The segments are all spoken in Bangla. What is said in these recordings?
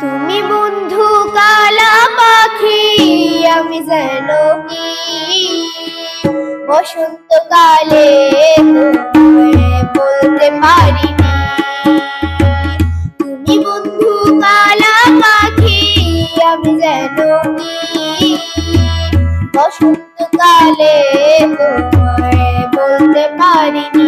তুমি বন্ধু কালা পাখি আমি যেন কি? বসন্তকালে বলতে পারিনি। তুমি বন্ধু কালা পাখি আমি যেন কি? বসন্তকালে বলতে পারিনি।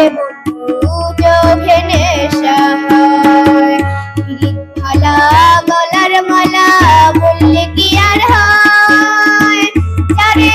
রে বন্ধু চোখে নেশা হয় ভালা গলার মালা বললে কি আর হয় যারে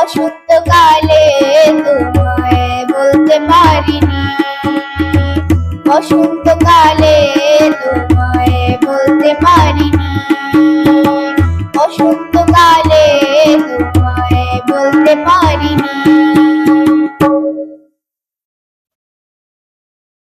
অসুস্থ কালে তোমায় বলতে পারিনি। অসুস্থ কালে তোমায় বলতে পারিনি। অসুস্থ কালে তোমায় বলতে পারিনি।